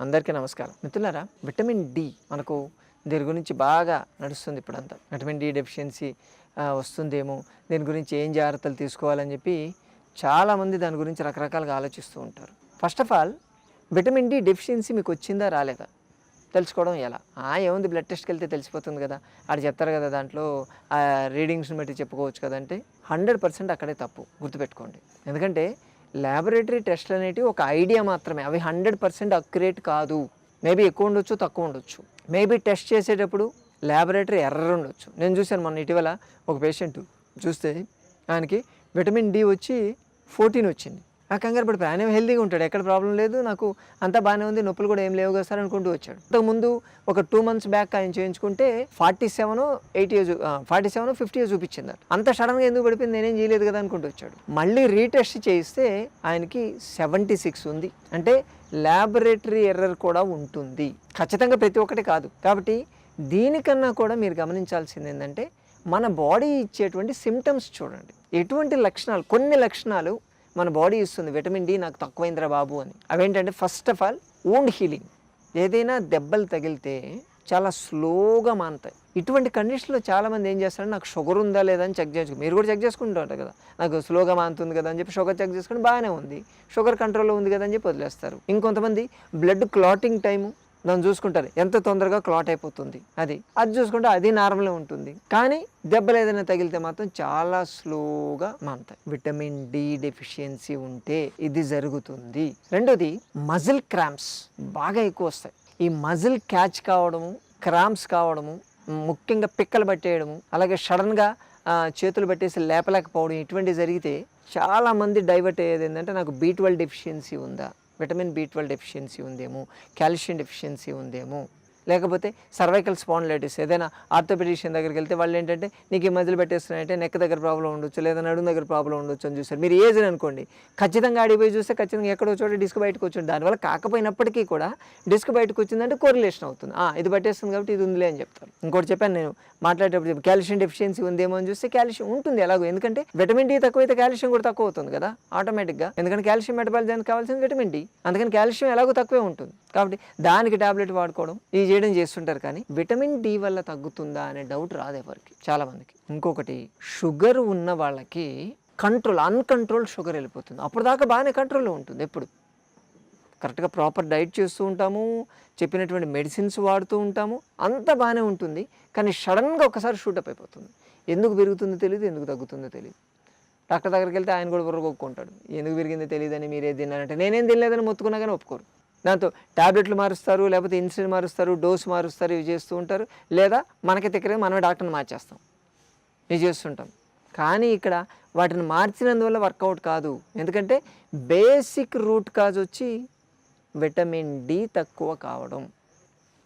అందరికీ నమస్కారం. మిత్రులారా విటమిన్ డి మనకు దీని గురించి బాగా నడుస్తుంది ఇప్పుడంతా. విటమిన్ డి డెఫిషియన్సీ వస్తుందేమో దీని గురించి ఏం జాగ్రత్తలు తీసుకోవాలని చెప్పి చాలామంది దాని గురించి రకరకాలుగా ఆలోచిస్తూ ఉంటారు. First of all vitamin D deficiency మీకు వచ్చిందా రాలేదా? తెలుసుకోవడం ఎలా? ఆ ఏముంది బ్లడ్ టెస్ట్కి వెళ్తే తెలిసిపోతుంది కదా. అక్కడ చెప్తారు కదా దాంట్లో ఆ రీడింగ్స్ని బట్టి చెప్పుకోవచ్చు కదంటే హండ్రెడ్ పర్సెంట్ అక్కడే తప్పు గుర్తుపెట్టుకోండి. ఎందుకంటే ల్యాబొరేటరీ టెస్ట్లు అనేటివి ఒక ఐడియా మాత్రమే. అవి హండ్రెడ్ పర్సెంట్ అక్యురేట్ కాదు. మేబీ ఎక్కువ ఉండొచ్చు తక్కువ ఉండొచ్చు. మేబీ టెస్ట్ చేసేటప్పుడు ల్యాబొరేటరీ ఎర్రర్ ఉండొచ్చు. నేను చూశాను మొన్న ఇటీవల ఒక పేషెంట్ చూస్తే ఆయనకి విటమిన్ డి వచ్చి ఫోర్టీన్ వచ్చింది. ఆ కంగారు పడిపోయి ఆయన హెల్దీగా ఉంటాడు. ఎక్కడ ప్రాబ్లం లేదు. నాకు అంతా బాగానే ఉంది. నొప్పులు కూడా ఏం లేవు కదా సార్ అనుకుంటూ వచ్చాడు. అంతకుముందు ఒక టూ మంత్స్ బ్యాక్ ఆయన చేయించుకుంటే forty seven eighty years forty seven fifty years చూపించింది అంత సడన్గా ఎందుకు పడిపోయింది? నేనేం చేయలేదు కదా అనుకుంటూ వచ్చాడు. మళ్ళీ రీటెస్ట్ చేయిస్తే ఆయనకి సెవెంటీ సిక్స్ ఉంది. అంటే ల్యాబొరేటరీ ఎర్రర్ కూడా ఉంటుంది. ఖచ్చితంగా ప్రతి ఒక్కటి కాదు. కాబట్టి దీనికన్నా కూడా మీరు గమనించాల్సింది ఏంటంటే మన బాడీ ఇచ్చేటువంటి సిమ్టమ్స్ చూడండి. ఎటువంటి లక్షణాలు? కొన్ని లక్షణాలు మన బాడీ ఇస్తుంది. విటమిన్ డి నాకు తక్కువైందిరా బాబు అని. అవేంటంటే first of all own healing ఏదైనా దెబ్బలు తగిలితే చాలా స్లోగా మానుతాయి. ఇటువంటి కండిషన్లో చాలామంది ఏం చేస్తారంటే నాకు షుగర్ ఉందా లేదా అని చెక్ చేసుకో మీరు కూడా చెక్ చేసుకుంటారు కదా. నాకు స్లోగా మానుతుంది కదా అని చెప్పి షుగర్ చెక్ చేసుకుని బాగానే ఉంది. షుగర్ కంట్రోల్లో ఉంది కదా అని చెప్పి వదిలేస్తారు. ఇంకొంతమంది బ్లడ్ క్లాటింగ్ టైము దాన్ని చూసుకుంటారు. ఎంత తొందరగా క్లాట్ అయిపోతుంది. అది. అది చూసుకుంటే అది నార్మల్ ఉంటుంది. కానీ దెబ్బలు ఏదైనా తగిలితే మాత్రం చాలా స్లోగా మానుతాయి విటమిన్ డి డెఫిషియన్సీ ఉంటే ఇది జరుగుతుంది. రెండోది మజిల్ క్రాంప్స్ బాగా ఎక్కువ వస్తాయి. ఈ మజిల్ క్యాచ్ కావడము క్రాంప్స్ కావడము ముఖ్యంగా పిక్కలు పట్టేయడము అలాగే సడన్గా చేతులు పట్టేసి లేపలేకపోవడం ఇటువంటివి జరిగితే చాలామంది డైవర్ట్ అయ్యేది ఏంటంటే నాకు బీ ట్వెల్వ్ డెఫిషియన్సీ ఉందా? విటమిన్ బి ట్వెల్వ్ డెఫిషియన్సీ ఉందేమో కాల్షియం డెఫిషియన్సీ ఉందేమో. లేకపోతే సర్వైకల్ స్పాండ్లైటిస్ ఏదైనా ఆర్థోపెడిషియన్ దగ్గరికి వెళ్తే వాళ్ళు ఏంటంటే నీకు ఈ మధ్యలో పెట్టేస్తున్నాయంటే నెక్ దగ్గర ప్రాబ్లం ఉండొచ్చు లేదా నడుము దగ్గర ప్రాబ్లం ఉండొచ్చు అని చూస్తారు. మీరు ఏజ్ అనుకోండి ఖచ్చితంగా ఆడిపోయి చూస్తే ఖచ్చితంగా ఎక్కడో చోట డిస్క్ బయటకు వచ్చింది. దానివల్ల కాకపోయినప్పటికీ కూడా డిస్క్ బయటకు వచ్చిందంటే కోరిలేషన్ అవుతుంది. ఇది పట్టేస్తుంది కాబట్టి ఇది ఉందిలే అని చెప్తారు. ఇంకోటి చెప్పాను నేను మాట్లాడేటప్పుడు కాల్షియం డెఫిషియన్సీ ఉందేమో అని చూస్తే కాల్షియం ఉంటుంది ఎలాగో. ఎందుకంటే విటమిన్ డి తక్కువైతే కాల్షియం కూడా తక్కువ అవుతుంది కదా ఆటోమేటిక్గా. ఎందుకంటే కాల్షియం మెటబాలిజానికి కావాల్సింది విటమిన్ డి. అందుకని కాల్షియం ఎలాగో తక్కువే ఉంటుంది. కాబట్టి దానికి టాబ్లెట్ వాడుకోవడం ఇది చేయడం చేస్తుంటారు కానీ విటమిన్ డి వల్ల తగ్గుతుందా అనే డౌట్ రాదు ఎవరికి? చాలా మందికి. ఇంకొకటి షుగర్ ఉన్న వాళ్ళకి కంట్రోల్ అన్కంట్రోల్ షుగర్ వెళ్ళిపోతుంది. అప్పుడు దాకా బాగానే కంట్రోల్లో ఉంటుంది ఎప్పుడు. కరెక్ట్గా ప్రాపర్ డైట్ చేస్తూ ఉంటాము చెప్పినటువంటి మెడిసిన్స్ వాడుతూ ఉంటాము అంత బాగానే ఉంటుంది. కానీ సడన్గా ఒకసారి షూటప్ అయిపోతుంది. ఎందుకు పెరుగుతుందో తెలియదు ఎందుకు తగ్గుతుందో తెలియదు డాక్టర్ దగ్గరికి వెళ్తే ఆయన కూడా ఒప్పుకుంటాడు ఎందుకు పెరిగిందో తెలియదని మీరే తిన్నారంటే నేనేం తినలేదని మొత్తుకున్నా కానీ ఒప్పుకోరు. దాంతో టాబ్లెట్లు మారుస్తారు లేకపోతే ఇన్సులిన్ మారుస్తారు డోస్ మారుస్తారు ఇవి చేస్తూ ఉంటారు. లేదా మనకి దగ్గర మనమే డాక్టర్ని మార్చేస్తాం. ఇవి చేస్తుంటాం కానీ ఇక్కడ వాటిని మార్చినందువల్ల వర్కౌట్ కాదు. ఎందుకంటే బేసిక్ రూట్ కాజ్ వచ్చి విటమిన్ డి తక్కువ కావడం.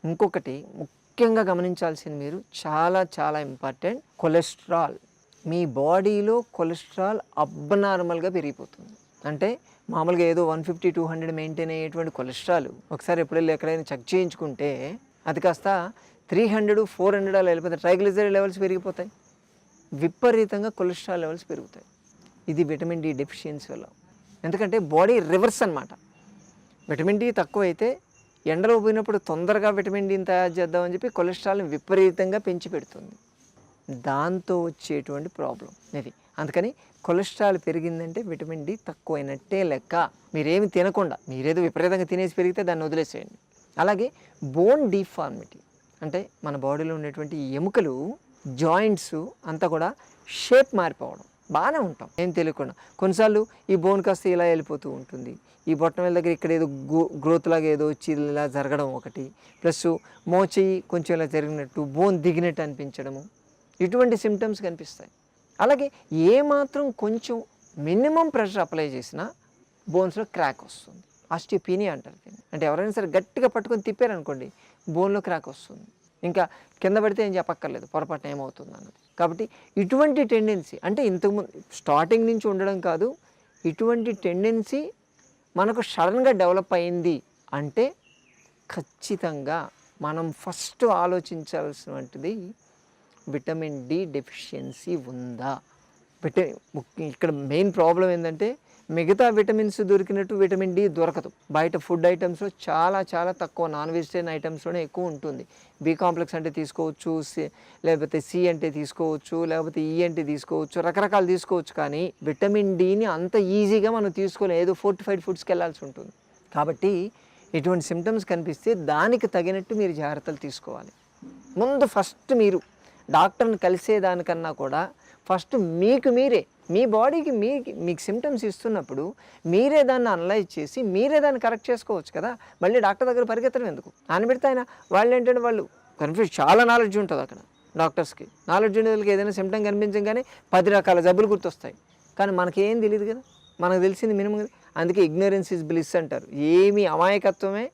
ఇంకొకటి ముఖ్యంగా గమనించాల్సింది మీరు చాలా చాలా ఇంపార్టెంట్ కొలెస్ట్రాల్. మీ బాడీలో కొలెస్ట్రాల్ అబ్నార్మల్గా పెరిగిపోతుంది. అంటే మామూలుగా ఏదో one fifty two hundred maintain అయ్యేటువంటి కొలెస్ట్రాల్ ఒకసారి ఎప్పుడైనా ఎక్కడైనా చెక్ చేయించుకుంటే అది కాస్త త్రీ హండ్రెడ్ ఫోర్ హండ్రెడ్ అలా వెళ్ళిపోతాయి. ట్రైగ్లిజరైడ్ లెవెల్స్ పెరిగిపోతాయి. విపరీతంగా కొలెస్ట్రాల్ లెవెల్స్ పెరుగుతాయి. ఇది విటమిన్ డి డెఫిషియన్సీ వల్ల. ఎందుకంటే బాడీ రివర్స్ అన్నమాట. విటమిన్ డి తక్కువ అయితే ఎండలో పోయినప్పుడు తొందరగా విటమిన్ డిని తయారు చేద్దామని చెప్పి కొలెస్ట్రాల్ని విపరీతంగా పెంచి పెడుతుంది. దాంతో వచ్చేటువంటి ప్రాబ్లం. ఇది అందుకని కొలెస్ట్రాల్ పెరిగిందంటే విటమిన్ డి తక్కువైనట్టే లెక్క. మీరేమి తినకుండా మీరేదో విపరీతంగా తినేసి పెరిగితే దాన్ని వదిలేసేయండి. అలాగే బోన్ డిఫార్మిటీ అంటే మన బాడీలో ఉండేటువంటి ఎముకలు జాయింట్స్ అంతా కూడా షేప్ మారిపోవడం బాగానే ఉంటాం. ఏం తెలియకుండా. కొన్నిసార్లు ఈ బోన్ కాస్త ఇలా వెళ్ళిపోతూ ఉంటుంది. ఈ బొట్టం దగ్గర ఇక్కడ ఏదో గ్రోత్ లాగా ఏదో వచ్చి ఇలా జరగడం ఒకటి. ప్లస్ మోచేయి కొంచెం ఇలా జరిగినట్టు బోన్ దిగినట్టు అనిపించడము. ఇటువంటి సిమ్టమ్స్ కనిపిస్తాయి. అలాగే ఏమాత్రం కొంచెం మినిమం ప్రెషర్ అప్లై చేసినా బోన్స్లో క్రాక్ వస్తుంది. ఆస్టియోపీనియా అంటారు దీన్ని. అంటే ఎవరైనా సరే గట్టిగా పట్టుకొని తిప్పారనుకోండి బోన్లో క్రాక్ వస్తుంది. ఇంకా కింద పడితే ఏం చెప్పక్కర్లేదు పొరపాటున ఏమవుతుంది అన్నది. కాబట్టి ఇటువంటి టెండెన్సీ అంటే ఇంతకుముందు స్టార్టింగ్ నుంచి ఉండడం కాదు ఇటువంటి టెండెన్సీ మనకు సడన్గా డెవలప్ అయింది అంటే ఖచ్చితంగా మనం ఫస్ట్ ఆలోచించాల్సినటువంటిది విటమిన్ డి డెఫిషియన్సీ ఉందా? విట ఇక్కడ మెయిన్ ప్రాబ్లం ఏంటంటే మిగతా విటమిన్స్ దొరికినట్టు విటమిన్ డి దొరకదు. బయట ఫుడ్ ఐటమ్స్లో చాలా చాలా తక్కువ నాన్ వెజిటేరియన్ ఐటమ్స్లోనే ఎక్కువ ఉంటుంది. బి కాంప్లెక్స్ అంటే తీసుకోవచ్చు సి లేకపోతే సి అంటే తీసుకోవచ్చు లేకపోతే ఈ అంటే తీసుకోవచ్చు రకరకాలు తీసుకోవచ్చు కానీ విటమిన్ డిని అంత ఈజీగా మనం తీసుకోలేం. ఏదో ఫోర్టిఫైడ్ ఫుడ్స్కి వెళ్ళాల్సి ఉంటుంది. కాబట్టి ఇటువంటి సిమ్టమ్స్ కనిపిస్తే దానికి తగినట్టు మీరు జాగ్రత్తలు తీసుకోవాలి. ముందు ఫస్ట్ మీరు డాక్టర్ని కలిసేదానికన్నా కూడా ఫస్ట్ మీకు మీరే మీ బాడీకి మీ మీకు సిమ్టమ్స్ ఇస్తున్నప్పుడు మీరే దాన్ని అనలైజ్ చేసి మీరే దాన్ని కరెక్ట్ చేసుకోవచ్చు కదా. మళ్ళీ డాక్టర్ దగ్గర పరిగెత్తడం ఎందుకు? నానబెడితే ఆయన వాళ్ళు ఏంటంటే వాళ్ళు కన్ఫ్యూజ్ చాలా నాలెడ్జ్ ఉంటుంది అక్కడ డాక్టర్స్కి. నాలెడ్జ్ ఉండే వాళ్ళకి ఏదైనా సిమ్టమ్ కనిపించగానే పది రకాల జబ్బులు గుర్తొస్తాయి. కానీ మనకేం తెలియదు కదా. మనకు తెలిసింది మినిమం అందుకే ఇగ్నోరెన్స్ ఇస్ బ్లిస్ అంటారు. ఏమి అమాయకత్వమే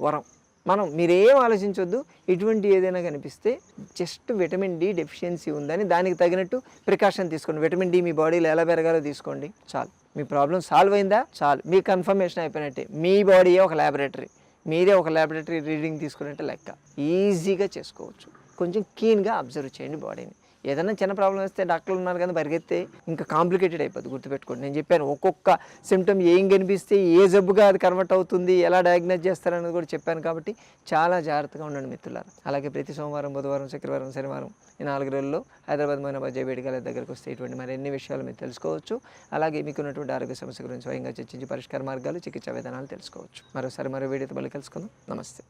వరం. మనం మీరేం ఆలోచించొద్దు. ఇటువంటి ఏదైనా కనిపిస్తే జస్ట్ విటమిన్ డి డెఫిషియన్సీ ఉందని దానికి తగినట్టు ప్రికాషన్ తీసుకోండి. విటమిన్ డి మీ బాడీలో ఎలా పెరగాలో తీసుకోండి. చాలు. మీ ప్రాబ్లం సాల్వ్ అయిందా? చాలు. మీ కన్ఫర్మేషన్ అయిపోయినట్టే. మీ బాడీయే ఒక ల్యాబొరేటరీ మీరే ఒక ల్యాబొరేటరీ రీడింగ్ తీసుకున్నట్టే లెక్క. ఈజీగా చేసుకోవచ్చు. కొంచెం కీన్గా అబ్జర్వ్ చేయండి బాడీని. ఏదైనా చిన్న ప్రాబ్లం వస్తే డాక్టర్లు ఉన్నారు కదా పరిగెత్తే ఇంకా కాంప్లికేటెడ్ అయిపోద్ది గుర్తుపెట్టుకోండి. నేను చెప్పాను ఒక్కొక్క సిమ్టమ్ ఏం కనిపిస్తే ఏ జబ్బుగా అది కన్వర్ట్ అవుతుంది ఎలా డయాగ్నోజ్ చేస్తారనేది కూడా చెప్పాను కాబట్టి చాలా జాగ్రత్తగా ఉండండి మిత్రులారా. అలాగే ప్రతి సోమవారం బుధవారం శుక్రవారం శనివారం ఈ నాలుగు రోజుల్లో హైదరాబాద్ మైనాబాద్ జయవేడి దగ్గరకు దగ్గరికి వస్తే ఇటువంటి మరి ఎన్ని విషయాలు మీరు తెలుసుకోవచ్చు. అలాగే మీకు ఉన్నటువంటి ఆరోగ్య సమస్య గురించి స్వయంగా చర్చించి పరిష్కార మార్గాలు చికిత్సా విధానాలు తెలుసుకోవచ్చు. మరోసారి మరో వీడియోతో మళ్ళీ కలుసుకుందాం. నమస్తే.